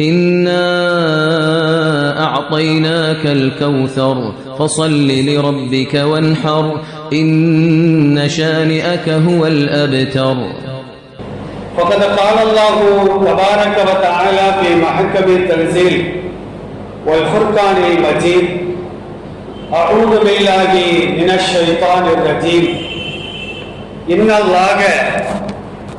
إنا أعطيناك الكوثر فصل لربك وانحر إن شانئك هو الأبتر. فقد قال الله تبارك وتعالى في محكم التنزيل والفرقان المجيد أعوذ بالله من الشيطان الرجيم. إن الله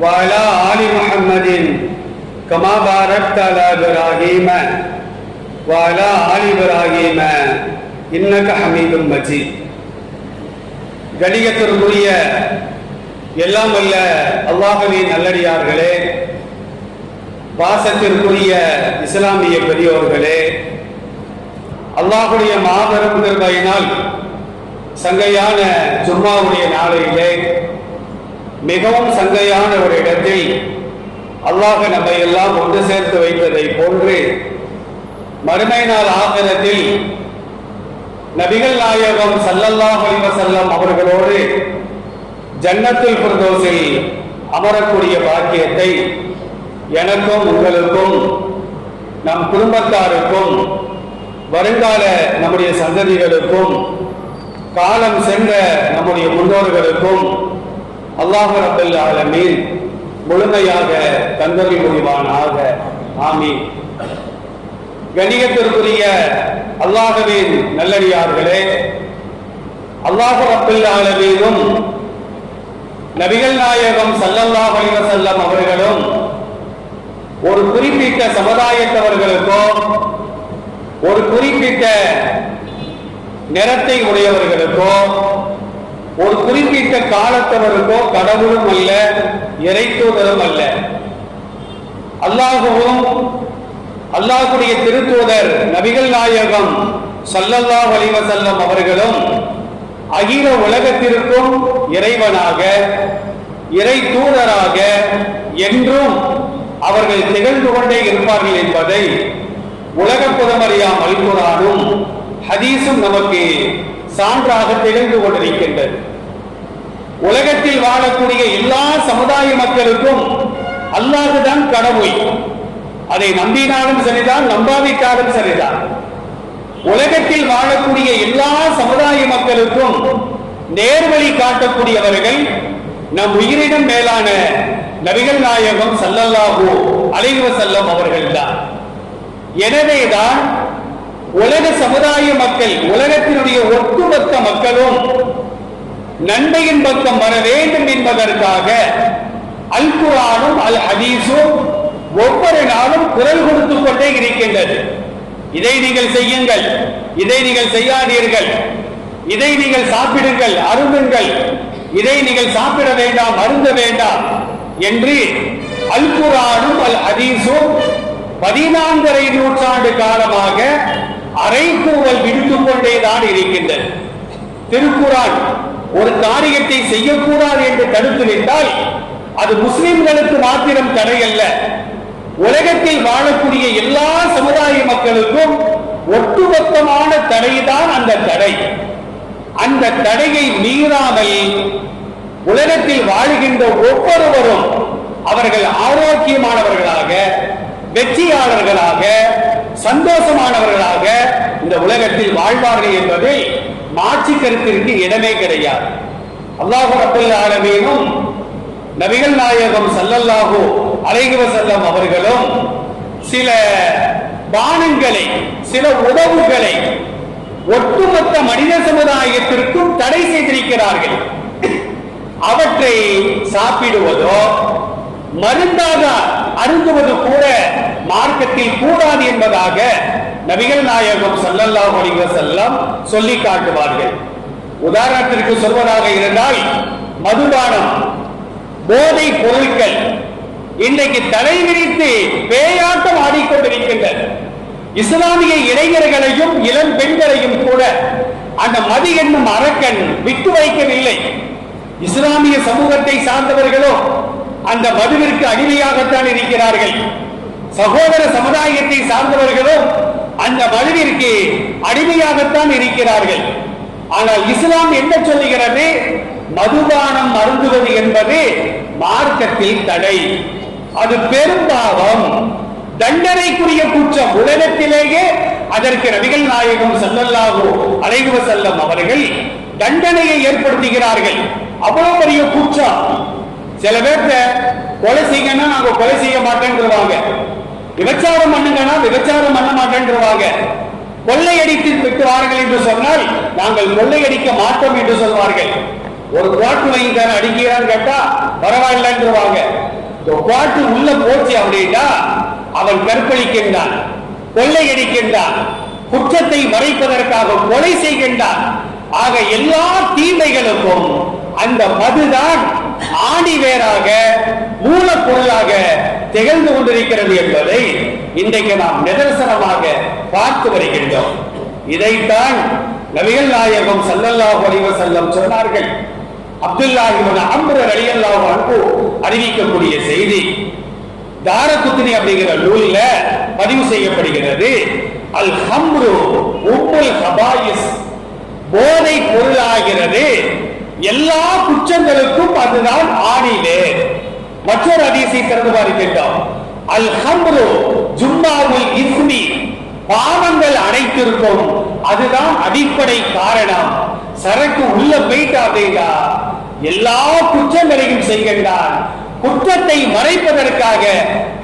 وعلى آل محمد كما باركت على إبراهيم وعلى آل إبراهيم إنك حميد مجيد கணிகத்திற்குரிய எல்லாம் வல்ல அல்லாஹுவின் நல்லடியார்களே பாசத்திற்குரிய இஸ்லாமிய பெரியோர்களே அல்லாஹுடைய மாபெரும் கிருபையினால் சங்கையான ஜும்மாவுடைய நாளையிலே மிகவும் சங்கையான ஒரு இடத்தில் அல்லாஹ் நம்மை எல்லாம் ஒன்று சேர்த்து வைத்ததை போன்று மறுமை நாள் ஆகிரத்தில் நபிகள் நாயகம் சல்லல்லாஹு செல்லம் அவர்களோடு ஜன்னத்தில் பிரதோசில் அமரக்கூடிய பாக்கியத்தை எனக்கும் உங்களுக்கும் நம் குடும்பத்தாருக்கும் வருங்கால நம்முடைய சந்ததிகளுக்கும் காலம் சென்ற நம்முடைய முன்னோர்களுக்கும் அல்லாஹ் ரப்பல் ஆலமீன் முழுமையாக தந்தரி முடிவானாக ஆமீன். கணிகத்திற்குரிய அல்லாஹவின் நல்லடியார்களே அல்லாஹ் ரப்பல் ஆலமீனும் நபிகள் நாயகம் சல்லல்லா அலைஹி அவர்களும் ஒரு குறிப்பிட்ட சமுதாயத்தவர்களுக்கோ ஒரு குறிப்பிட்ட நிறத்தை உடையவர்களுக்கோ ஒரு குறிப்பிட்ட காலத்தவருக்கோ கடவுளும் அல்ல இறைத்தூதரும் அல்ல. அல்லாஹுவும் அல்லாஹுடைய திருத்தூதர் நபிகள் நாயகம் சல்லல்லா வலிவ செல்லம் அவர்களும் அகில உலகத்திற்கும் இறைவனாக இறை தூதராக என்றும் அவர்கள் திகழ்ந்து கொண்டே இருப்பார்கள் என்பதை உலக புதமறியாம் அல்குரானும் ஹதீஸும் நமக்கு சான்றாக திகழ்ந்து கொண்டிருக்கின்றது. உலகத்தில் வாழக்கூடிய எல்லா சமுதாய மக்களுக்கும் அல்லாதுதான் கடவுள். அதை நம்பினாலும் சரிதான் நம்பாவிட்டாலும் சரிதான். உலகத்தில் வாழக்கூடிய எல்லா சமுதாய மக்களுக்கும் நேர்வழி காட்டக்கூடியவர்கள் நம் உயிரினம் மேலான நபிகள் நாயகம் சல்லல்லாஹூ அலைவ செல்லம் அவர்கள்தான். எனவேதான் உலக சமுதாய மக்கள் உலகத்தினுடைய ஒட்டுமொத்த மக்களும் நன்மையின் பக்கம் வர வேண்டும் என்பதற்காக அல் குரானும் அல் ஹதீஸும் ஒவ்வொரு நாளும் குரல் கொடுத்துக் கொண்டே இருக்கின்றது. இதை நீங்கள் செய்யுங்கள் இதை நீங்கள் செய்யாதீர்கள் இதை நீங்கள் சாப்பிடுங்கள் அருந்துங்கள் இதை நீங்கள் சாப்பிட வேண்டாம் அருந்த வேண்டாம் என்று அல் குரானும் அல் ஹதீஸும் பதினான்கரை நூற்றாண்டு காலமாக அரைக்கூவல் விடுத்துக் கொண்டேதான் இருக்கின்றது. திருக்குறான் ஒரு காரியத்தை செய்யக்கூடாது என்று தடுத்து விட்டால் அது முஸ்லிம்களுக்கு மாத்திரம் தடை அல்ல உலகத்தில் வாழக்கூடிய எல்லா சமுதாய மக்களுக்கும் ஒட்டுமொத்தமான தடைதான் அந்த தடை. அந்த தடையை மீறாமல் உலகத்தில் வாழ்கின்ற ஒவ்வொருவரும் அவர்கள் ஆரோக்கியமானவர்களாக வெற்றியாளர்களாக சந்தோஷமானவர்களாக இந்த உலகத்தில் வாழ்வார்கள் என்பதை மாற்றி கருத்திற்கு இடமே கிடையாது. அல்லாஹு ரபுல் ஆலமீனும் நபிகள் நாயகம் சல்லல்லாஹு அலைகுவ செல்லம் அவர்களும் சில பானங்களை சில உணவுகளை ஒட்டுமொத்த மனித சமுதாயத்திற்கும் தடை செய்திருக்கிறார்கள். அவற்றை சாப்பிடுவதோ மருந்தாக அருந்துவது கூட மார்க்கத்தில் கூடாது என்பதாக நபிகள் நாயகம் சல்லல்லாஹ் அலைஹி வஸல்லம் சொல்லி காட்டுவார்கள். உதாரணத்திற்கு சொல்வதாக இருந்தால் மதுபானம் போதை பொருட்கள் இன்றைக்கு தலை விரித்து பேயாட்டம் ஆடிக்கொண்டிருக்கின்றன. இஸ்லாமிய இளைஞர்களையும் இளம் பெண்களையும் கூட அந்த மது என்னும் அரக்கன் விட்டு வைக்கவில்லை. இஸ்லாமிய சமூகத்தை சார்ந்தவர்களோ அந்த மதுவிற்கு அடிமையாகத்தான் இருக்கிறார்கள். சகோதர சமுதாயத்தை சார்ந்தவர்களும் அந்த மதுவிற்கு அடிமையாகத்தான் இருக்கிறார்கள். ஆனால் இஸ்லாம் என்ன சொல்லுகிறது? மதுபானம் மருந்துவது என்பது மார்க்கத்தில் தடை. அது பெரும்பாவம். தண்டனைக்குரிய குற்றம் உலகத்திலேயே அதற்கு நபிகள் நாயகம் செல்லல்லாகோ அலைஹி செல்லம் அவர்கள் தண்டனையை ஏற்படுத்துகிறார்கள். அவ்வளவு பெரிய குற்றம். சில பேர்த்த கொலை செய்யணும் நாங்க கொலை செய்ய மாட்டேன்றவாங்க விபச்சாரம் பண்ணுங்கன்னா விபச்சாரம் பண்ண மாட்டேன்றவாங்க கொள்ளையடித்து விட்டுவார்கள் என்று சொன்னால் நாங்கள் கொள்ளையடிக்க மாட்டோம் என்று சொல்வார்கள். ஒரு குவாட்டு வாங்கி அடிக்கிறான்னு கேட்டா பரவாயில்லன்றவாங்க இந்த குவாட்டு உள்ள போச்சு அப்படின்னா அவன் கற்பழிக்கின்றான் கொள்ளையடிக்கின்றான் குற்றத்தை மறைப்பதற்காக கொலை செய்கின்றான். ஆக எல்லா தீமைகளுக்கும் அந்த மதுதான் ஆணி வேறாக மூலப்பொருளாக திகழ்ந்து கொண்டிருக்கிறது என்பதை இன்றைக்கு நாம் நிதர்சனமாக பார்த்து வருகின்றோம். இதைத்தான் நபிகள் நாயகம் ஸல்லல்லாஹு பதிவு செல்லம் சொன்னார்கள். அப்துல்லாஹிமன் இப்னு அம்ர் அன்பு அறிவிக்கக்கூடிய செய்தி தாரகுத்தினி அப்படிங்கிற நூலில் பதிவு செய்யப்படுகிறது. அல் ஹம்ரு உம்முல் ஹபாயிஸ் போதை பொருளாகிறது. எல்லா குற்றங்களுக்கும் அதுதான் ஆணிலே. மற்றொரு அதிசை திறந்து பார்க்கின்றோம் அல் ஹம்ரு ஜும்மாவுல் இஸ்மி. பாவங்கள் அனைத்திற்கும் அதுதான் அடிப்படை காரணம். சரக்கு உள்ள போயிட்டாதேடா. எல்லா குற்றங்களையும் செய்கின்றான். குற்றத்தை மறைப்பதற்காக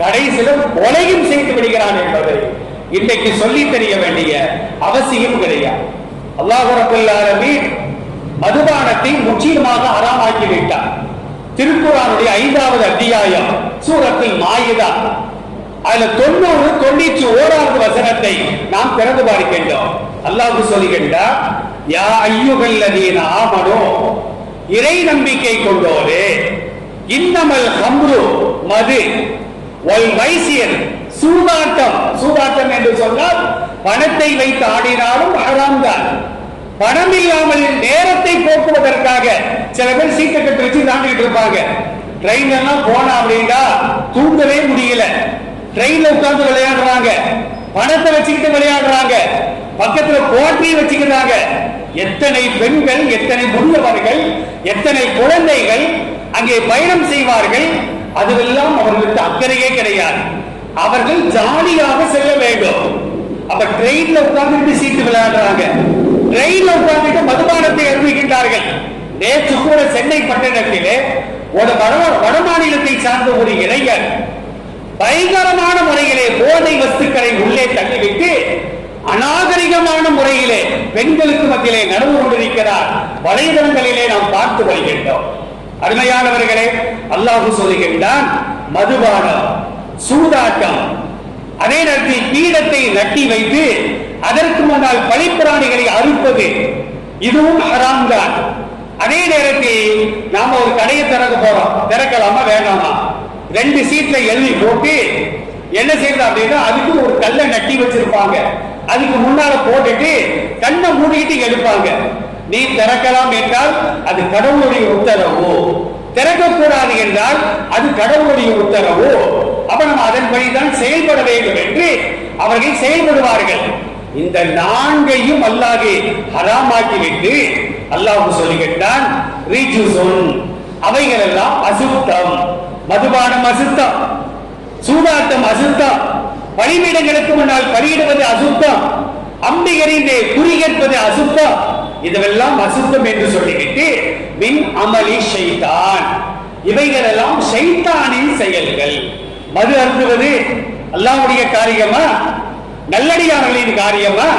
கடைசியிலும் கொலையும் செய்து விடுகிறான் என்பதை இன்றைக்கு சொல்லி தெரிய வேண்டிய அவசியம் கிடையாது. அல்லாஹ் ரபுல் மதுபானத்தை முற்றிலுமாக அறாமாக்கி விட்டார் திருக்குறானுடைய ஐந்தாவது அத்தியாயம் சூரத்தில் மாயுதா. அதுல தொண்ணூறு தொண்ணூற்றி ஓராவது வசனத்தை நாம் திறந்து பார்க்கின்றோம். அல்லாஹ் சொல்லுகின்றார் யா ஐயுகல்லதீன ஆமனோ இறை நம்பிக்கை கொண்டோரே இன்னமல் ஹம்ரு மது ஒல் வைசியர் சூதாட்டம் சூதாட்டம் என்று சொன்னால் பணத்தை வைத்து ஆடினாலும் ஹராம் தான் பணம் இல்லாமல் நேரத்தை போக்குவதற்காக சில பேர் சீட்டை கட்டு வச்சு தாண்டிட்டு இருப்பாங்க. ட்ரெயின் எல்லாம் போனா அப்படின்னா தூங்கவே முடியல. ட்ரெயின்ல உட்கார்ந்து விளையாடுறாங்க. பணத்தை வச்சுக்கிட்டு விளையாடுறாங்க. பக்கத்துல போட்டி வச்சுக்கிறாங்க. எத்தனை பெண்கள் எத்தனை முன்னவர்கள் எத்தனை குழந்தைகள் அங்கே பயணம் செய்வார்கள் அதுவெல்லாம் அவர்களுக்கு அக்கறையே கிடையாது. அவர்கள் ஜாலியாக செல்ல வேண்டும். அப்ப ட்ரெயின்ல உட்கார்ந்துட்டு சீட்டு விளையாடுறாங்க. ட்ரெயின்ல உட்கார்ந்துட்டு மதுபானத்தை அனுபவிக்கின்றார்கள் நேற்று கூட சென்னை பட்டணத்திலே ஒரு வட மாநிலத்தை சார்ந்த ஒரு இளைஞர் பயங்கரமான முறையிலே போதை வஸ்துக்களை உள்ளே தள்ளிவிட்டு அநாகரிகமான முறையிலே பெண்களுக்கு மத்தியிலே நடந்து கொண்டிருக்கிறார். வலைதளங்களிலே நாம் பார்த்து வருகின்றோம். அருமையானவர்களே அல்லாஹு சொல்லுகின்றான் மதுபானம் சூதாட்டம் அதே நேரத்தில் பீடத்தை நட்டி வைத்து அதற்கு முன்னால் பழிப்பிராணிகளை அறுப்பது இதுவும் ஹராம் தான். அதே நேரத்தில் நாம ஒரு கடையை திறக்க போறோம். திறக்கலாமா வேண்டாமா? ரெண்டு சீட்ல எழுதி போட்டு என்ன செய்யறது அப்படின்னா அதுக்கு ஒரு கல்லை நட்டி வச்சிருப்பாங்க. அதுக்கு முன்னால போட்டுட்டு கண்ணை மூடிக்கிட்டு எடுப்பாங்க நீ திறக்கலாம் என்றால் அது கடவுளுடைய உத்தரவு? திறக்கக்கூடாது என்றால் அது கடவுளுடைய உத்தரவு? அப்ப நம்ம அதன்படிதான் செயல்பட வேண்டும் என்று அவர்கள் செயல்படுவார்கள். இந்த நான்கையும் அல்லாஹே ஹராமாக்கி விட்டு அல்லாஹ் சொல்லுகின்றான் அவைகள் எல்லாம் அசுத்தம். மதுபானம் அசுத்தம். சூதாட்டம் அசுத்தம். பலிபீடங்களுக்கு முன்னால் பலியிடுவது அசுத்தம். அம்பிகரிலே குறிகேற்பது அசுத்தம். இதுவெல்லாம் அசுத்தம் என்று சொல்லிவிட்டு மின் அமளி ஷைதான். இவைகள் எல்லாம் ஷைத்தானின் செயல்கள். மது அருந்துவது அல்லாவுடைய காரியமா? நல்லடியார்களின் காரியமா?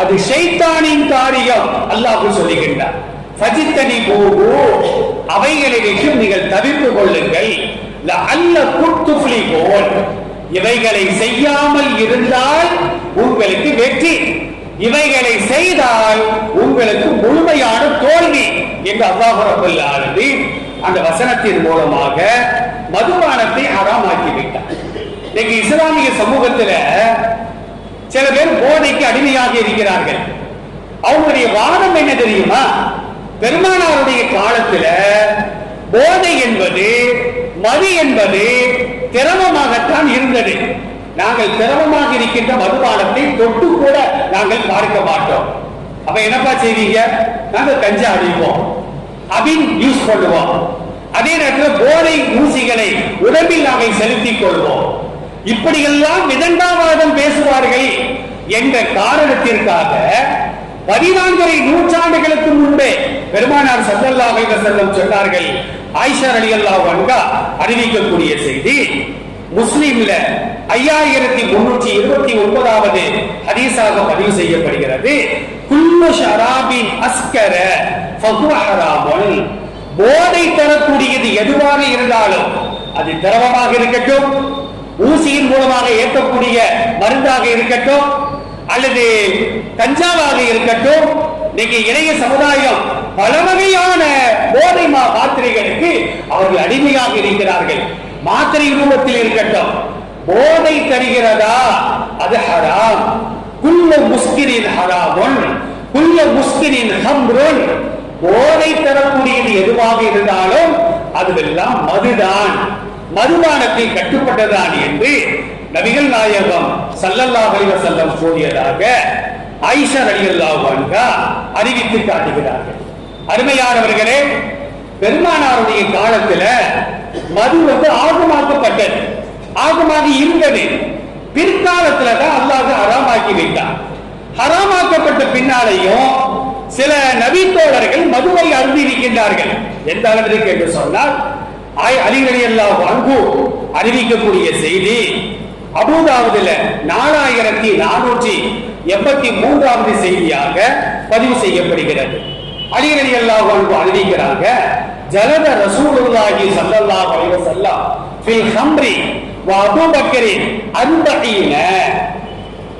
அது சைத்தானின் காரியம் அல்லாஹு சொல்லுகின்றார். ஃபஜித்தனி போகு அவைகளை விட்டு நீங்கள் தவிர்த்து கொள்ளுங்கள். அல்ல குத்துஃப்லி போல் இவைகளை செய்யாமல் இருந்தால் உங்களுக்கு வெற்றி. இவைகளை செய்தால் உங்களுக்கு முழுமையான தோல்வி என்று அல்லாஹ் ரப்பல் அந்த வசனத்தின் மூலமாக மதுபானத்தை ஹராமாக்கி விட்டார் இன்னைக்கு இஸ்லாமிய சமூகத்துல சில பேர் போதைக்கு அடிமையாக இருக்கிறார்கள். அவங்களுடைய வாதம் என்ன தெரியுமா? பெருமானாருடைய காலத்துல போதை என்பது மது என்பது திரவமாகத்தான் இருந்தது. நாங்கள் திரவமாக இருக்கின்ற மதுபானத்தை தொட்டு கூட நாங்கள் பார்க்க மாட்டோம். அப்ப என்னப்பா செய்வீங்க? நாங்கள் கஞ்சா அடிப்போம். அப்படின்னு யூஸ் பண்ணுவோம். அதே நேரத்தில் போதை ஊசிகளை உடம்பில் நாங்கள் செலுத்திக் கொள்வோம். இப்படியெல்லாம் விதண்டாவாதம் பேசுவார்கள் என்ற காரணத்திற்காக பதினான்கரை நூற்றாண்டுகளுக்கு முன்பே பெருமானார் சல்லல்லாஹு அலைஹி வஸல்லம் சொன்னார்கள் ஆயிஷா அலி அல்லா வன்கா அறிவிக்கக்கூடிய செய்தி முஸ்லீம்ல ஐயாயிரத்தி முன்னூற்றி இருபத்தி ஒன்பதாவது ஹதீஸாக பதிவு செய்யப்படுகிறது. குல்லு ஷராபின் அஸ்கர ஃபஹுவ ஹராமுன். போதை தரக்கூடியது எதுவாக இருந்தாலும் அது திரவமாக இருக்கட்டும் ஊசியின் மூலமாக ஏற்கக்கூடிய மருந்தாக இருக்கட்டும் அல்லது கஞ்சாவாக இருக்கட்டும் இன்னைக்கு இளைய சமுதாயம் பல வகையான போதை மா மாத்திரைகளுக்கு அவர்கள் அடிமையாக இருக்கிறார்கள். மாத்திரை ரூபத்தில் இருக்கட்டும். போதை தருகிறதா? அது ஹராம். குல்ல முஸ்கிரின் ஹராமுன். குல்ல முஸ்கிரின் ஹம்ருன். போதை தரக்கூடியது எதுவாக இருந்தாலும் அதுவெல்லாம் மதுதான். மதுபானத்தை கட்டுப்பட்டதான் என்று நபிகள் நாயகம் சல்லல்லா அலைஹி செல்லம் கூறியதாக ஐஷா ரலியல்லாஹு அறிவித்து காட்டுகிறார்கள். அருமையானவர்களே பெருமானாருடைய காலத்துல மது வந்து ஆகமாக்கப்பட்டது. ஆகமாக இருந்தது. பிற்காலத்துல தான் அல்லாஹ் ஹராமாக்கி வைத்தார் ஹராமாக்கப்பட்ட பின்னாலையும் சில நவீத்தோழர்கள் மதுவை அருந்திருக்கின்றார்கள் எந்த அளவிற்கு என்று சொன்னால் ஆய் அலிகடி அல்லாஹ் அன்பு அறிவிக்கக்கூடிய செய்தி அபூதாவதுல நாலாயிரத்தி நானூற்றி எண்பத்தி மூன்றாவது செய்தியாக பதிவு செய்யப்படுகிறது. அலிகடி அல்லாஹ் அன்பு அறிவிக்கிறாங்க ஜலத ரசூலுல்லாஹி ஸல்லல்லாஹு அலைஹி வஸல்லம் ஃபில் ஹம்ரி வ அபூபக்கரின் அர்பஈன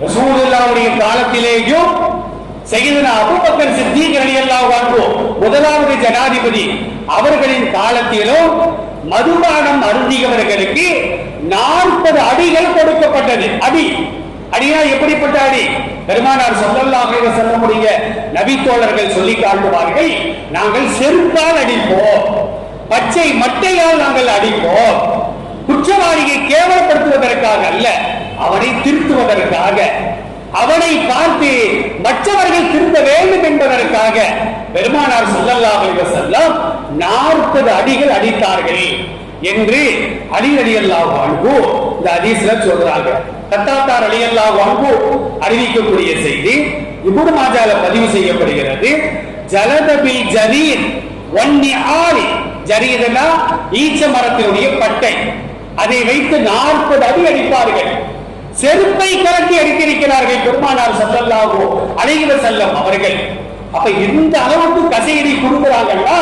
ரசூலுல்லாஹ்வுடைய காலத்திலேயும் செய்தனா அபூபக்கர் சித்திக் ரலியல்லாஹு அன்ஹு முதலாவது ஜனாதிபதி. அவர்களின் காலத்திலும் மதுபானம் அருந்தியவர்களுக்கு நாற்பது அடிகள் கொடுக்கப்பட்டது. அடி. அடியா எப்படிப்பட்ட அடி? பெருமானார் ஸல்லல்லாஹு சொல்ல முடிய நபித்தோழர்கள் சொல்லி காட்டுவார்கள் நாங்கள் செருப்பால் அடிப்போம். பச்சை மட்டையால் நாங்கள் அடிப்போம். குற்றவாளியை கேவலப்படுத்துவதற்காக அல்ல அவனை திருத்துவதற்காக. அவனை பார்த்து மற்றவர்கள் திருந்த வேண்டும் என்பதற்காக பெருமானார் சொல்லல்லா செல்லம் நாற்பது அடிகள் அடித்தார்கள் என்று அடியடியல்லா வாழ்வு இந்த அதிசல சொல்றாங்க. கத்தாத்தார் ரலியல்லாஹு வாழ்வு அறிவிக்கக்கூடிய செய்தி இப்னு மாஜால பதிவு செய்யப்படுகிறது. ஜலதபி ஜரீர் ஒன்னி ஆறு ஜரீதுனா ஈச்ச மரத்தினுடைய பட்டை. அதை வைத்து நாற்பது அடி அடிப்பார்கள். செருப்பை கலட்டி அடித்திருக்கிறார்கள் பெருமானார் செல்லல்லாவோ அலைஹி செல்லம் அவர்கள். அப்ப இந்த அளவுக்கு கசையடி கொடுக்கிறாங்கன்னா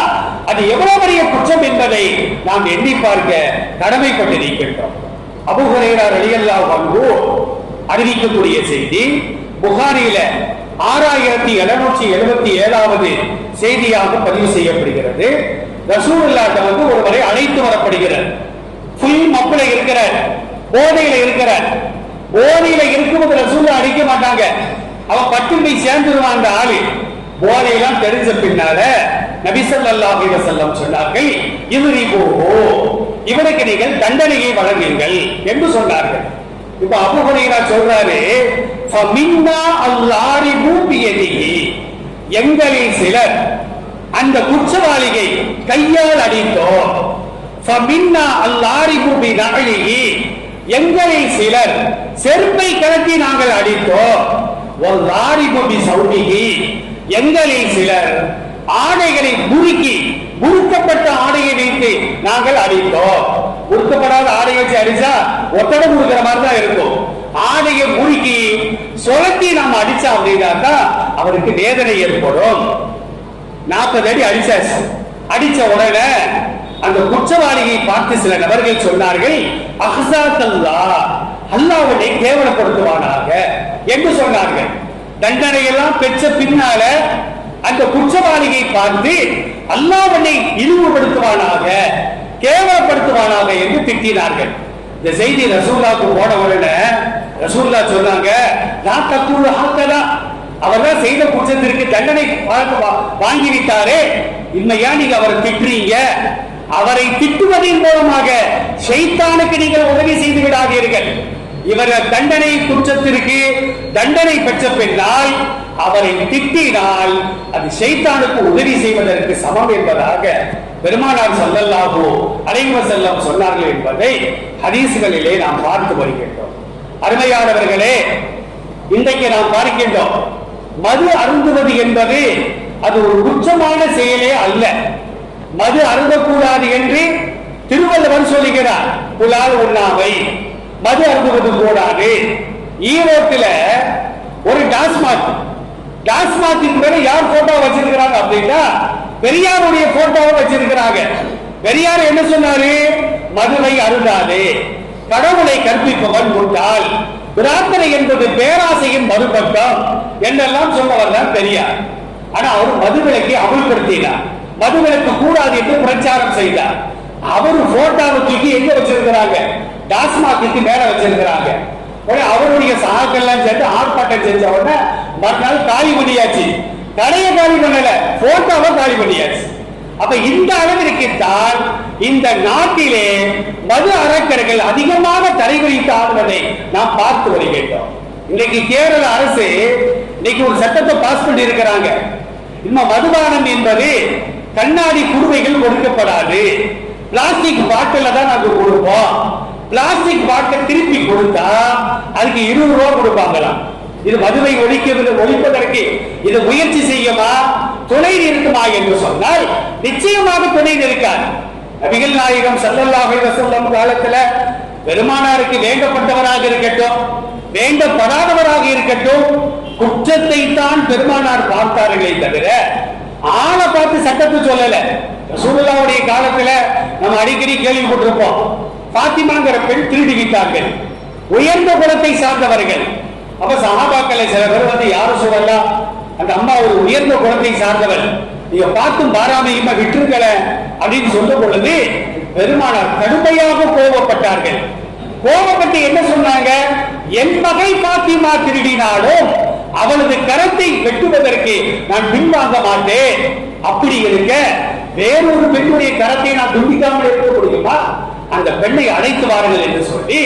அது எவ்வளவு பெரிய குற்றம் என்பதை நாம் எண்ணி பார்க்க கடமைப்பட்டிருக்கின்றோம். அபு ஹுரைரா ரலியல்லாஹு அன்ஹு அறிவிக்கக்கூடிய செய்தி புகாரியில ஆறாயிரத்தி எழுநூற்றி எழுபத்தி ஏழாவது செய்தியாக பதிவு செய்யப்படுகிறது. ரசூல்லாட்ட வந்து ஒருவரை அழைத்து வரப்படுகிறார். ஃபுல் மப்பிள இருக்கிற போதையில இருக்கிற போதையில இருக்கும்போது ரசூலை அடிக்க மாட்டாங்க. அவன் பட்டு போய் சேர்ந்துருவான் அந்த ஆளு. போதையெல்லாம் தெரிஞ்ச பின்னால நபி ஸல்லல்லாஹு சொன்னார்கள் இவரி போகோ இவனுக்கு நீங்கள் தண்டனையை வழங்குங்கள் என்று சொன்னார்கள். இப்ப அபுகுரையா சொல்றாரு எங்களில் சிலர் அந்த குற்றவாளியை கையால் அடித்தோம். அல்லாரி பூபி பினஅலிஹி எங்களில் சிலர் செருப்பை கலத்தி நாங்கள் அடித்தோம் வல்லாரிபு பிசௌபிஹி எங்களில் சிலர் ஆடைகளை முறுக்கி முறுக்கப்பட்ட ஆடையை வைத்து நாங்கள் அடித்தோம் முறுக்கப்படாத ஆடையை வச்சு அடிச்சா ஒத்தடம் கொடுக்கிற மாதிரி தான் இருக்கும். ஆடையை முறுக்கி சொலத்தி நம்ம அடிச்சா அப்படின்னாக்கா அவருக்கு வேதனை ஏற்படும். நாற்பது அடி அடிச்சாச்சு. அடிச்ச உடனே அந்த குற்றவாளியை பார்த்து சில நபர்கள் சொன்னார்கள் அஹ்சாத்தல்லா அல்லாஹ்வை கேவலப்படுத்துவானாக? என்று சொன்னார்கள். தண்டனை எல்லாம் பெற்ற பின்னால அந்த குற்றவாளியை பார்த்து அல்லாவனை இழிவுபடுத்துவானாக கேவலப்படுத்துவானாக என்று திட்டினார்கள். இந்த செய்தி ரசூல்லாக்கு போன உடனே ரசூல்லா சொன்னாங்க நான் லா தக்கூடு ஹாக்கதா. அவர்தான் செய்த குற்றத்திற்கு தண்டனை வழங்க- வாங்கி விட்டாரே இன்மையா நீங்க அவரை திட்டுறீங்க? அவரை திட்டுவதன் மூலமாக ஷைத்தானுக்கு நீங்கள் உதவி செய்து விடாதீர்கள் இவர் தண்டனை குற்றத்திற்கு தண்டனை பெற்ற பின்னால் அவரை திட்டினால் அது ஷைத்தானுக்கு உதவி செய்வதற்கு சமம் என்பதாக பெருமானார் செல்லல்லாகோ அலைவர் செல்லம் சொன்னார்கள் என்பதை ஹதீஸ்களிலே நாம் பார்த்து வருகின்றோம். அருமையானவர்களே இன்றைக்கு நாம் பார்க்கின்றோம் மது அருந்துவது என்பது அது ஒரு குற்றமான செயலே அல்ல. மது அருகக்கூடாது என்று திருவள்ளுவர் சொல்லுகிறார். புலால் உண்ணாமை. மது அருகுவது கூடாது. ஈரோட்டில் ஒரு டாஸ்மாக் டாஸ்மாக்கின் மேல யார் போட்டோ வச்சிருக்கிறாங்க அப்படின்னா பெரியாருடைய போட்டோவை வச்சிருக்கிறாங்க. பெரியார் என்ன சொன்னாரு? மதுவை அருந்தாதே. கடவுளை கற்பிப்பவன் முட்டாள் பிரார்த்தனை என்பது பேராசையின் மறுபக்கம் என்றெல்லாம் சொன்னவர் தான் பெரியார். ஆனா அவர் மதுவிலக்கை அமுல்படுத்தினார். மதுவிலக்கு கூடாது என்று பிரச்சாரம் செய்தார். அவர் போட்டாவை தூக்கி எங்க வச்சிருக்கிறாங்க? டாஸ்மாக்கு மேல வச்சிருக்கிறாங்க. உடனே அவருடைய சகாக்கள்லாம் சேர்ந்து ஆர்ப்பாட்டம் செஞ்ச உடனே மறுநாள் காலி பண்ணியாச்சு. கடையை காலி பண்ணல போட்டோவை காலி பண்ணியாச்சு. அப்ப இந்த அளவிற்குத்தான் இந்த நாட்டிலே மது அரக்கர்கள் அதிகமாக தலைகுறித்து ஆடுவதை நாம் பார்த்து வருகின்றோம். இன்னைக்கு கேரள அரசு இன்னைக்கு ஒரு சட்டத்தை பாஸ் பண்ணி இருக்கிறாங்க இன்னும் மதுபானம் என்பது கண்ணாடி குடுவைகள் கொடுக்கப்படாது. பிளாஸ்டிக் பாட்டில தான் நாங்க கொடுப்போம். பிளாஸ்டிக் பாட்டில் திருப்பி கொடுத்தா அதுக்கு இருபது ரூபா கொடுப்பாங்களாம். இது மதுவை ஒழிக்க ஒழிப்பதற்கு இது முயற்சி செய்யுமா? துணை நிற்குமா என்று சொன்னால் நிச்சயமாக துணை நிற்காது. நபிகள் நாயகம் ஸல்லல்லாஹு அலைஹி காலத்துல பெருமானாருக்கு வேண்டப்பட்டவராக இருக்கட்டும் வேண்டப்படாதவராக இருக்கட்டும் குற்றத்தை தான் பெருமானார் பார்த்தார்களே தவிர ஆளை பார்த்து சட்டத்தை சொல்லல. ரசூலுல்லாவுடைய காலத்துல நம்ம அடிக்கடி கேள்விப்பட்டிருப்போம் பாத்திமாங்கிற பெண் திருடி விட்டார்கள். உயர்ந்த குலத்தை சார்ந்தவர்கள். அப்ப சகாபாக்களை சில பேர் வந்து யாரும் சொல்லலாம் அந்த அம்மா ஒரு உயர்ந்த குலத்தை சார்ந்தவர் நீங்க பார்த்தும் பாராமையுமா விட்டுருக்கல அப்படின்னு சொல்லும் பொழுது பெருமானார் கடுமையாக கோபப்பட்டார்கள். கோபப்பட்டு என்ன சொன்னாங்க? என் மகை பாத்திமா திருடினாலும் அவளது கரத்தை வெட்டுவதற்கு நான் பின்வாங்க மாட்டேன். அப்படி இருக்க வேறொரு பெண்ணுடைய கரத்தை நான் துண்டிக்காமல் இருக்க முடியுமா? அந்த பெண்ணை அழைத்து வாருங்கள் என்று சொல்லி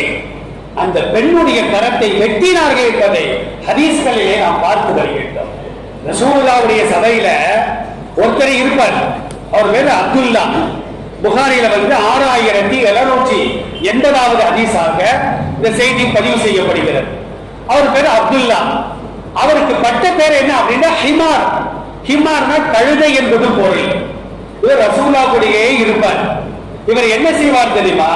அந்த பெண்ணுடைய கரத்தை வெட்டினார்கள் என்பதை ஹதீஸ்களிலே நாம் பார்த்து வருகின்றோம். ரசூலுல்லாவுடைய சபையில ஒருத்தர் இருப்பார். அவர் பேர் அப்துல்லா. புகாரில வந்து ஆறாயிரத்தி எழுநூற்றி எண்பதாவது ஹதீஸாக இந்த செய்தி பதிவு செய்யப்படுகிறது. அவர் பேர் அப்துல்லா. அவருக்கு பட்ட பேர் என்ன அப்படின்னா ஹிமார். ஹிமார்னா கழுதை என்பது பொருள் இவர் ரசூல்லா கூடயே இருப்பார். இவர் என்ன செய்வார் தெரியுமா?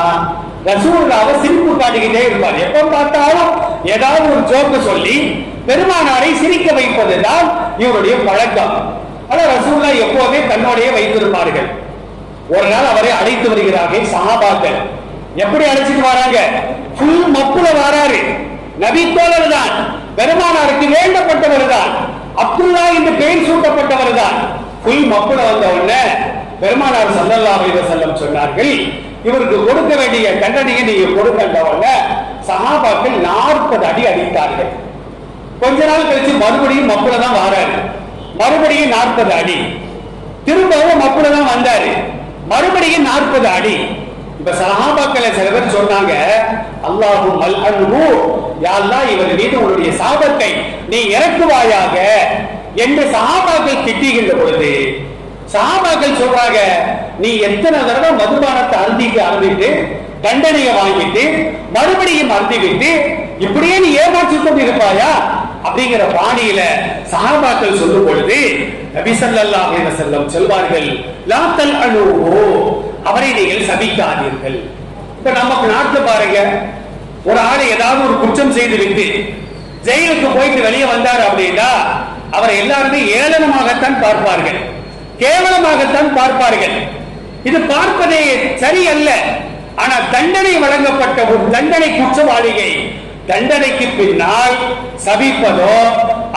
ரசூல்லாவை சிரிப்பு காட்டிக்கிட்டே இருப்பார். எப்ப பார்த்தாலும் ஏதாவது ஒரு ஜோக்கு சொல்லி பெருமானாரை சிரிக்க வைப்பதுதான் இவருடைய பழக்கம். ஆனா ரசூல்லா எப்போதுமே தன்னோடைய வைத்திருப்பார்கள். ஒரு நாள் அவரை அழைத்து வருகிறார்கள் சகாபாக்கள் எப்படி அழைச்சிட்டு வராங்க? ஃபுல் மப்புல வராரு. நபி தோழர் தான். பெருமானாருக்கு வேண்டப்பட்டவர் தான் அப்துல்லா என்று பெயர் சூட்டப்பட்டவர் தான் ஃபுல் மப்புல வந்த உடனே பெருமானார் சல்லல்லா அலைஹி வஸல்லம் சொன்னார்கள் இவருக்கு கொடுக்க வேண்டிய தண்டனையை நீங்க கொடுக்கின்ற உடனே சகாபாக்கள் நாற்பது அடி அடித்தார்கள். கொஞ்ச நாள் கழிச்சு மறுபடியும் மப்புல தான் வராரு. மறுபடியும் நாற்பது அடி. திரும்பவும் மப்புல தான் வந்தாரு. மறுபடியும் நாற்பது அடி. இப்ப சஹாபாக்களை சில பேர் சொன்னாங்க அல்லாஹு மல் அன்பு யாழ்லா இவர் மீது உன்னுடைய சாபத்தை நீ இறக்குவாயாக என்று சஹாபாக்கள் திட்டுகின்ற பொழுது சஹாபாக்கள் சொல்றாங்க நீ எத்தனை தடவை மதுபானத்தை அருந்திக்கு அருந்திட்டு தண்டனையை வாங்கிட்டு மறுபடியும் அருந்திவிட்டு இப்படியே நீ ஏமாற்றி கொண்டு இருப்பாயா அப்படிங்கிற பாணியில சஹாபாக்கள் சொல்லும் பொழுது நபி செல்லம் அலைஹி வஸல்லம் சொல்வார்கள் லா அவரை நீங்கள் சபிக்காதீர்கள். இப்ப நமக்கு நாட்டுல பாருங்க ஒரு ஆளை ஏதாவது ஒரு குற்றம் செய்து விட்டு ஜெயிலுக்கு போயிட்டு வெளியே வந்தார் அப்படின்னா அவரை எல்லாருமே ஏளனமாகத்தான் பார்ப்பார்கள். கேவலமாகத்தான் பார்ப்பார்கள். இது பார்ப்பதே சரியல்ல. ஆனா தண்டனை வழங்கப்பட்ட ஒரு தண்டனை குற்றவாளியை தண்டனைக்கு பின்னால் சபிப்பதோ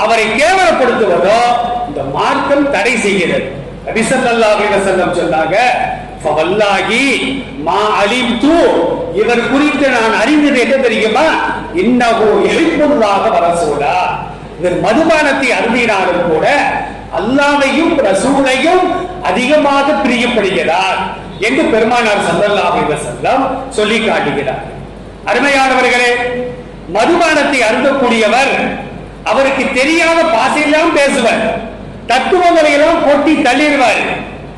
அவரை கேவலப்படுத்துவதோ இந்த மார்க்கம் தடை செய்கிறது. நபி சொன்னாங்க வல்லாகி மா அலிம்து. இவர் குறித்து நான் அறிந்தது என்ன தெரியுமா? இன்னவோ யுஹிப்புல்லாஹ வ ரசூலா. இவர் மதுபானத்தை அருந்தினாலும் கூட அல்லாவையும் ரசூலையும் அதிகமாக பிரியப்படுகிறார் என்று பெருமானார் ஸல்லல்லாஹு செல்லம் சொல்லி காட்டுகிறார். அருமையானவர்களே மதுபானத்தை அருந்தக்கூடியவர் அவருக்கு தெரியாத பாசையெல்லாம் பேசுவார். தத்துவங்களை எல்லாம் கொட்டி தள்ளிடுவார்.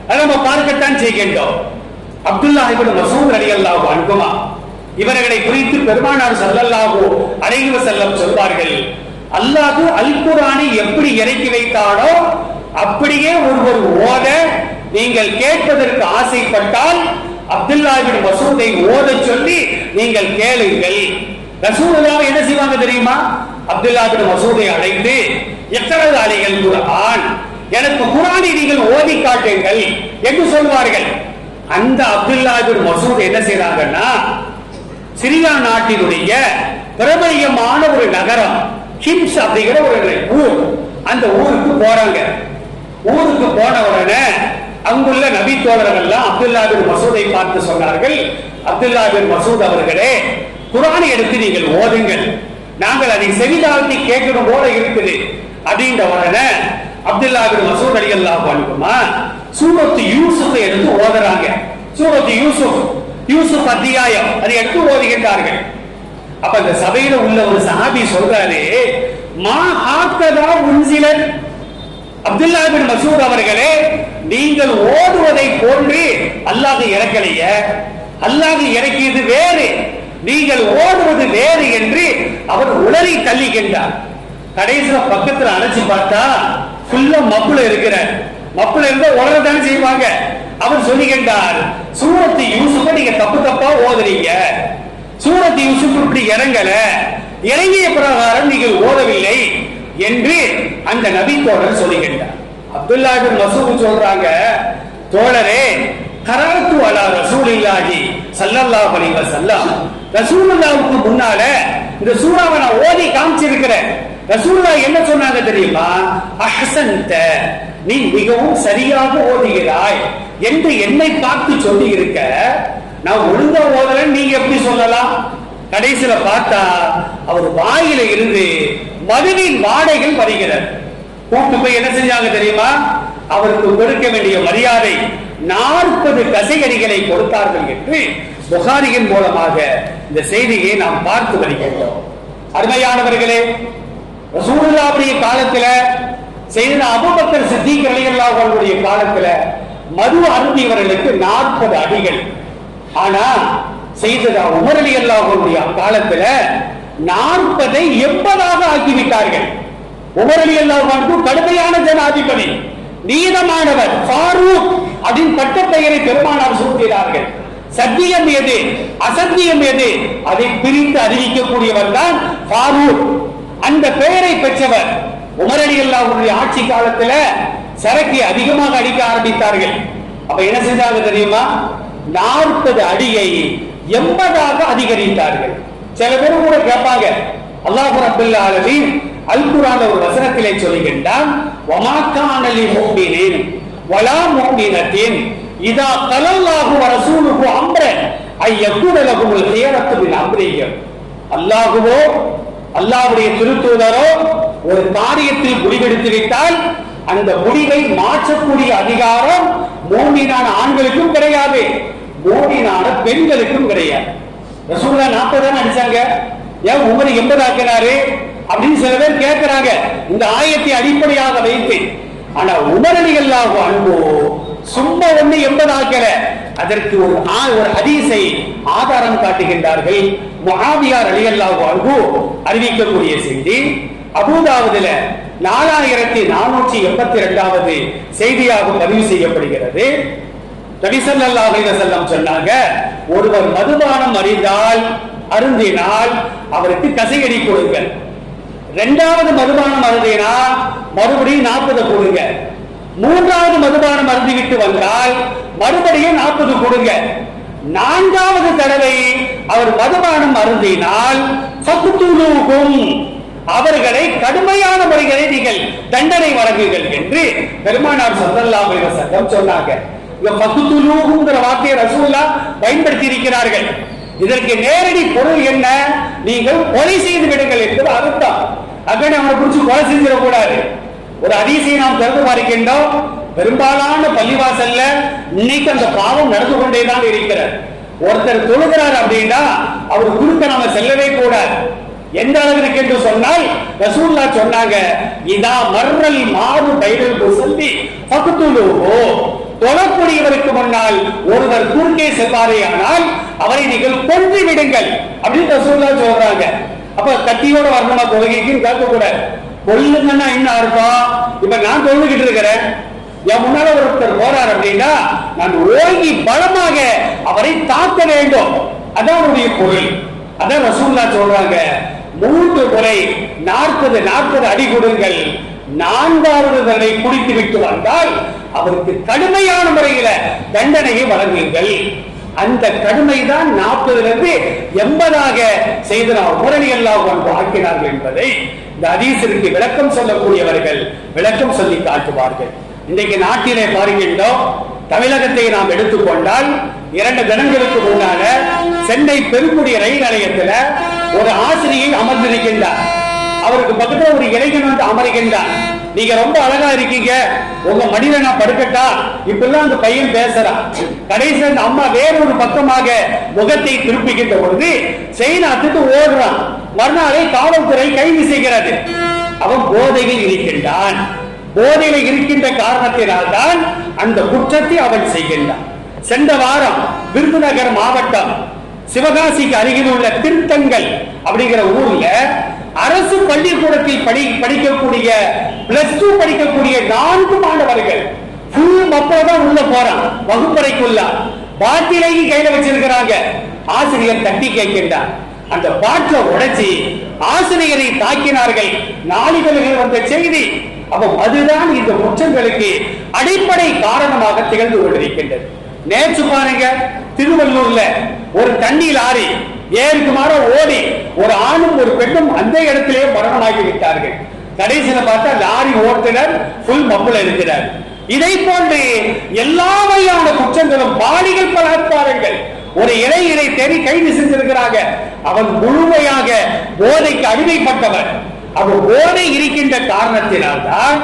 அதை நம்ம பார்க்கத்தான் செய்கின்றோம். அப்துல்லா இப்னு மசூத் ரலியல்லாஹு அன்ஹுமா இவர்களை குறித்து பெருமானார் சல்லல்லாஹு அலைஹி வஸல்லம் சொல்வார்கள் அல்லாஹு அல் குர்ஆனை எப்படி இறக்கி வைத்தானோ அப்படியே ஒருவர் ஓத நீங்கள் கேட்பதற்கு ஆசைப்பட்டால் அப்துல்லாஹிபின் மசூதை ஓத சொல்லி நீங்கள் கேளுங்கள். ரசூலுல்லாஹ் என்ன செய்வாங்க தெரியுமா? அப்துல்லாஹிபின் மசூதை அழைத்து எத்தனை அலைகள் குர்ஆன்? எனக்கு குரானை நீங்கள் ஓதி காட்டுங்கள் என்று சொல்வார்கள். அந்த அப்துல்லா மசூத் என்ன செய்யறாங்கன்னா சிரியா நாட்டினுடைய பிரபலியமான ஒரு நகரம் ஹிம்ஸ் அப்படிங்கிற ஒரு ஊர். அந்த ஊருக்கு போறாங்க. ஊருக்கு போன உடனே அங்குள்ள நபி தோழர்கள்லாம் அப்துல்லா பின் மசூதை பார்த்து சொன்னார்கள் அப்துல்லா பின் மசூத் அவர்களே குரானை எடுத்து நீங்கள் ஓதுங்கள். நாங்கள் அதை செவிதாழ்த்தி கேட்கணும் போல இருக்குது. அப்படின்ற உடனே அப்துல்லாவின் மசூத் அலி அல்லாஹ் அனுப்புமா சூரத்து யூசுஃபை எடுத்து ஓதுறாங்க. சூரத்து யூசுப் யூசுப் அத்தியாயம் அதை எடுத்து ஓதுகின்றார்கள். அப்ப அந்த சபையில உள்ள ஒரு சஹாபி சொல்றாரு மா ஆக்கதா உன்சிலர் அப்துல்லா பின் மசூத் அவர்களே நீங்கள் ஓதுவதை போன்று அல்லாஹ் இறக்கலைய. அல்லாஹ் இறக்கியது வேறு. நீங்கள் ஓடுவது வேறு என்று அவர் உளறி தள்ளிக்கின்றார். கடைசியில பக்கத்துல அணைச்சு பார்த்தா ஃபுல்லா மப்புல இருக்கிறேன் மப்புல இருந்தா உலகத்தானே செய்வாங்க. அவர் சொல்லுகின்றார் சூரத்து யூசுஃபை நீங்க தப்பு தப்பா ஓதுறீங்க. சூரத்து யூசுப் இப்படி இறங்கல இறங்கிய பிரகாரம் நீங்கள் ஓதவில்லை என்று அந்த நபி தோழர் சொல்லுகின்றார் அப்துல்லா பின் மசூத் சொல்றாங்க தோழரே கராத்து அலா ரசூலில்லாஹி ஸல்லல்லாஹு அலைஹி வஸல்லம். ரசூலுல்லாஹ்வுக்கு முன்னால இந்த சூறாவை நான் ஓதி காமிச்சிருக்கிறேன். ரசூல்லா என்ன சொன்னாங்க தெரியுமா? அஹ்சன்த நீ மிகவும் சரியாக ஓதுகிறாய் என்று என்னை பார்த்து சொல்லி இருக்க நான் ஒழுங்கா ஓதலன்னு நீங்க எப்படி சொல்லலாம்? கடைசியில பார்த்தா அவர் வாயில இருந்து மதுவின் வாடைகள் வருகிறது. கூட்டு போய் என்ன செஞ்சாங்க தெரியுமா? அவருக்கு கொடுக்க வேண்டிய மரியாதை நாற்பது கசையடிகளை கொடுத்தார்கள் என்று புகாரியின் மூலமாக இந்த செய்தியை நாம் பார்த்து வருகின்றோம். அருமையானவர்களே ரசூலுல்லாவுடைய காலத்துல செய்த அபுபக்கர் சித்திக் ரலியல்லாஹு காலத்துல மது அருந்தியவர்களுக்கு நாற்பது அடிகள். ஆனா செய்ததா உமர் ரலியல்லாஹு அன்ஹுடைய காலத்துல நாற்பதை எண்பதாக ஆக்கிவிட்டார்கள். உமர் ரலியல்லாஹு அன்ஹு கடுமையான ஜனாதிபதி நீதமானவர் ஃபாரூக் அதன் பட்ட பெயரை பெருமானார் சூட்டினார்கள் சத்தியம் எது? அசத்தியம் எது? அதை பிரித்து அறிவிக்கக்கூடியவர் தான் ஃபாரூக். அந்த பெயரை பெற்றவர் உமரடி அல்லாவுடைய ஆட்சி காலத்துல சரக்கை அதிகமாக அடிக்க ஆரம்பித்தார்கள். அப்ப என்ன செஞ்சாங்க தெரியுமா? நாற்பது அடியை எண்பதாக அதிகரித்தார்கள். சில பேர் கூட கேட்பாங்க அல்லாஹு ரப்பல் ஆலமீன். அல் ஒரு வசனத்திலே சொல்கின்றான் வமா கானலி வலா முஃமினத்தின் இதா கலல்லாஹு வ ரசூலுஹு அம்ரன் ஐ யகுன லஹுல் அல்லாஹுவோ அல்லாவுடைய திருத்தூதரோ ஒரு காரியத்தில் முடிவெடுத்து விட்டால் அந்த முடிவை மாற்றக்கூடிய அதிகாரம் மூமினான ஆண்களுக்கும் கிடையாது மூமினான பெண்களுக்கும் கிடையாது. ரசூல்லா நாற்பது தான் அடிச்சாங்க. ஏன் உமர் எண்பது ஆக்கினாரு அப்படின்னு சில பேர் கேட்கிறாங்க இந்த ஆயத்தை அடிப்படையாக வைத்து. ஆனா உமரணிகள் அன்போ சும்மா ஒண்ணு எண்பது ஆக்கல அதற்கு ஒரு ஆ- ஒரு ஹதீஸை ஆதாரம் காட்டுகின்றார்கள். முஹாவியார் அலிகல்லாஹு அன்பு அறிவிக்கக்கூடிய செய்தி அபூதாவதுல நாலாயிரத்தி நானூற்றி எண்பத்தி இரண்டாவது செய்தியாக பதிவு செய்யப்படுகிறது. நபிசல்லாஹு அலைஹி செல்லம் சொன்னாங்க ஒருவர் மதுபானம் அறிந்தால் அருந்தினால் அவருக்கு கசையடி கொடுங்கள். இரண்டாவது மதுபானம் அருந்தினா மறுபடியும் நாற்பது கொடுங்க. மூன்றாவது மதுபானம் அருந்திவிட்டு வந்தால் மறுபடியும் நாற்பது கொடுங்க. நான்காவது தடவை அவர் மதுபானம் அருந்தினால் அவர்களை கடுமையான முறைகளை நீங்கள் தண்டனை வழங்குங்கள் என்று பெருமானார் ஸல்லல்லாஹு அலைஹி சொன்னாங்க. இந்த வார்த்தையை ரசூல்லா பயன்படுத்தி இருக்கிறார்கள் இதற்கு நேரடி பொருள் என்ன? நீங்கள் கொலை செய்து விடுங்கள் என்பது அர்த்தம். அக்கடி அவனை பிடிச்சி கொலை செஞ்சிடக்கூடாது. ஒரு அதிசயம் நாம் திறந்து பார்க்கின்றோம் பெரும்பாலான பள்ளிவாசல்ல இன்னைக்கு அந்த பாவம் நடந்து கொண்டே தான் இருக்கிறார். ஒருத்தர் தொழுகிறார் அப்படின்னா அவர் குறுக்க நாம செல்லவே கூடாது. எந்த அளவிற்கு என்று சொன்னால் ரசூல்லா சொன்னாங்க இதா மர்ரல் மாறு பைரல் சொல்லி பகுத்துலுவோ தொழக்கூடியவருக்கு முன்னால் ஒருவர் குறுக்கே செல்வாரே ஆனால் அவரை நீங்கள் கொன்று விடுங்கள் அப்படின்னு ரசூல்லா சொல்றாங்க. அப்ப கத்தியோட வரணுமா தொழுகைக்கு கேட்க கூடாது கொல்லுங்கன்னா என்ன அர்த்தம்? இப்ப நான் தொழுகிட்டு இருக்கிறேன். என் முன்னால ஒருத்தர் போறார் அப்படின்னா நான் ஓங்கி பலமாக அவரை தாக்க வேண்டும். அதான் அவருடைய பொருள். அதான் ரசூல்லா சொல்றாங்க மூன்று முறை நாற்பது நாற்பது அடி கொடுங்கள். நான்காவது தடவை குடித்து விட்டு வந்தால் அவருக்கு கடுமையான முறையில தண்டனையை வழங்குங்கள். அந்த கடுமைதான் நாற்பதுல இருந்து எண்பதாக செய்து நாம் எல்லாம் ஒன்று ஆக்கினார்கள் என்பதை இந்த அதீசிற்கு விளக்கம் சொல்லக்கூடியவர்கள் விளக்கம் சொல்லி காட்டுவார்கள். இன்றைக்கு நாட்டிலே பாருகின்றோம் தமிழகத்தை நாம் எடுத்துக்கொண்டால் இரண்டு தினங்களுக்கு முன்னால சென்னை பெருங்குடி ரயில் நிலையத்துல ஒரு ஆசிரியை அமர்ந்திருக்கின்றார் அவருக்கு பக்கத்தில் ஒரு இளைஞன் வந்து அமர்கின்றார். நீங்க ரொம்ப அழகா இருக்கீங்க. உங்க மடியில நான் படுக்கட்டா? இப்பெல்லாம் அந்த பையன் பேசுறான். கடைசி அந்த அம்மா வேறொரு பக்கமாக முகத்தை திருப்பிக்கின்ற பொழுது செயின் அத்துட்டு ஓடுறான். மறுநாளை காவல்துறை கைது செய்கிறது அவன் போதையில் இருக்கின்றான். போதையில இருக்கின்ற காரணத்தினால்தான் அந்த குற்றத்தை அவன் செய்கின்றான். சென்ற வாரம் விருதுநகர் மாவட்டம் சிவகாசிக்கு அருகில் உள்ள திருத்தங்கள் அப்படிங்கிற ஊர்ல அரசு பள்ளிக்கூடத்தில் படி படிக்கக்கூடிய பிளஸ் டூ படிக்கக்கூடிய நான்கு மாணவர்கள் ஃபுல் அப்போதான் உள்ள போறான் வகுப்பறைக்குள்ள. பாட்டிலையும் கையில வச்சிருக்கிறாங்க. ஆசிரியர் தட்டி கேட்கின்றார். அந்த பாட்டில உடைச்சி ஆசிரியரை தாக்கினார்கள். நாளிதழ்கள் வந்த செய்தி அப்ப அதுதான் இந்த குற்றங்களுக்கு அடிப்படை காரணமாக திகழ்ந்து கொண்டிருக்கின்றது. நேற்று பாருங்க திருவள்ளூர்ல ஒரு தண்ணி லாரி ஏருக்கு ஓடி ஒரு ஆணும் ஒரு பெண்ணும் அந்த இடத்திலே மரணமாகி விட்டார்கள். கடைசியில பார்த்தா லாரி ஓட்டுநர் ஃபுல் மப்புல இருக்கிறார். இதை போன்று எல்லா வகையான குற்றங்களும் பாலியல் பலாத்காரங்கள் ஒரு இடையிலை தேடி கைது செஞ்சிருக்கிறாங்க. அவன் முழுமையாக போதைக்கு அடிமைப்பட்டவன். அப்ப போதை இருக்கின்ற காரணத்தினால்தான்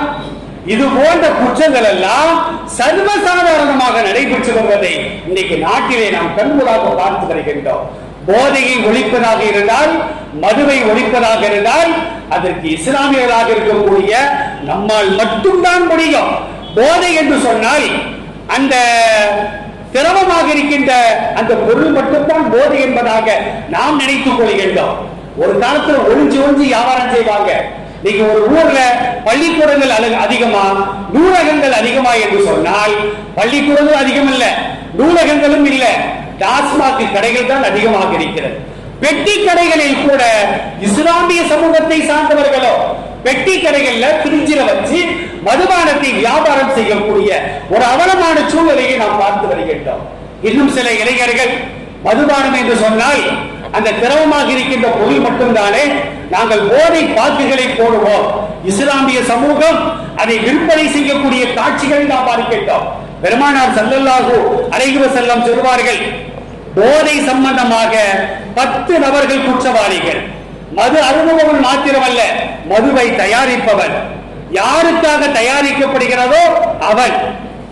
இது போன்ற குற்றங்கள் எல்லாம் சர்வசாதாரணமாக நடைபெற்று வருவதை இன்னைக்கு நாட்டிலே நாம் கண்கூடாக பார்த்து வருகின்றோம். போதையை ஒழிப்பதாக இருந்தால் மதுவை ஒழிப்பதாக இருந்தால் அதற்கு இஸ்லாமியர்களாக இருக்கக்கூடிய நம்மால் மட்டும்தான் முடியும். போதை என்று சொன்னால் அந்த திரவமாக இருக்கின்ற அந்த பொருள் மட்டும்தான் போதை என்பதாக நாம் நினைத்துக் கொள்கின்றோம். ஒரு காலத்துல ஒளிஞ்சு ஒளிஞ்சு வியாபாரம் செய்வாங்க. நீங்க ஒரு ஊர்ல பள்ளிக்கூடங்கள் அழகு- அதிகமா நூலகங்கள் அதிகமா என்று சொன்னால் பள்ளிக்கூடங்கள் அதிகம் இல்ல நூலகங்களும் இல்ல. டாஸ்மாக் கடைகள் தான் அதிகமாக இருக்கிறது. பெட்டி கடைகளில் கூட இஸ்லாமிய சமூகத்தை சார்ந்தவர்களோ பெட்டி கடைகள்ல பிரிஞ்சில வச்சு மதுபானத்தை வியாபாரம் செய்யக்கூடிய ஒரு அவலமான சூழ்நிலையை நாம் பார்த்து வருகின்றோம். இன்னும் சில இளைஞர்கள் மதுபானம் என்று சொன்னால் அந்த திரவமாக இருக்கின்ற பொருள் மட்டும்தானே நாங்கள் போதை பாக்குகளை போடுவோம். இஸ்லாமிய சமூகம் அதை விற்பனை செய்யக்கூடிய காட்சிகள் நாம் பார்க்கின்றோம். பெருமானார் செல்லல்லாகோ அரைகுவ செல்லம் சொல்வார்கள் போதை சம்பந்தமாக பத்து நபர்கள் குற்றவாளிகள். மது அருந்துபவன் மாத்திரமல்ல மதுவை தயாரிப்பவன். யாருக்காக தயாரிக்கப்படுகிறதோ அவன்.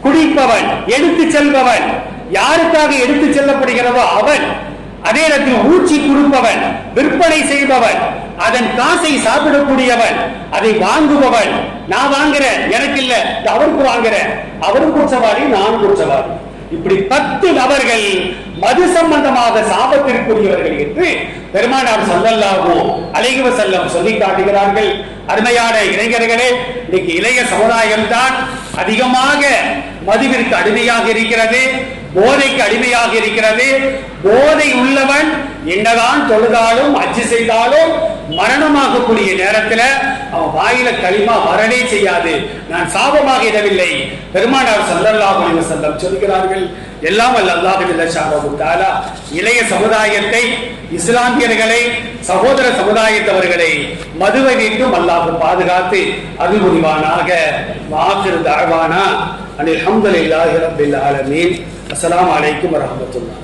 குடிப்பவன் எடுத்து செல்பவன். யாருக்காக எடுத்து செல்லப்படுகிறதோ அவன். அதே நேரத்தில் ஊற்றி கொடுப்பவன் விற்பனை செய்பவன் அதன் காசை சாப்பிடக்கூடியவன் அதை வாங்குபவன். நான் வாங்குறேன் எனக்கு இல்ல அவருக்கு வாங்குறேன். அவரும் குற்றவாளி நான் குற்றவாளி. இப்படி பத்து நபர்கள் மது சம்பந்தமாக சாபத்திற்குரியவர்கள் என்று பெருமானார் சல்லல்லாஹு அலைஹி செல்லம் சொல்லி காட்டுகிறார்கள். அருமையான இளைஞர்களே இன்னைக்கு இளைய சமுதாயம் தான் அதிகமாக மதுவிற்கு அடிமையாக இருக்கிறது. போதைக்கு அடிமையாக இருக்கிறது. போதை உள்ளவன் என்னதான் தொழுதாலும் அச்சு செய்தாலும் மரணமாகக்கூடிய நேரத்தில் அவன் வாயில களிமா வரவே செய்யாது. நான் சாபமாக இடவில்லை பெருமானார் சல்லல்லாஹு அலைஹி வஸல்லம் சொல்கிறார்கள் எல்லாம் அல்ல அல்லாஹு இளைய சமுதாயத்தை இஸ்லாமியர்களை சகோதர சமுதாயத்தவர்களை மதுவை விட்டும் அல்லாஹ் பாதுகாத்து அருள் புரிவானாக. வாக்கிரு தாழ்வானா அனில் ஹம்துலில்லாஹி ரபில் ஆலமீன். அஸ்லாம் அலைக்கும் வரமத்துல்லா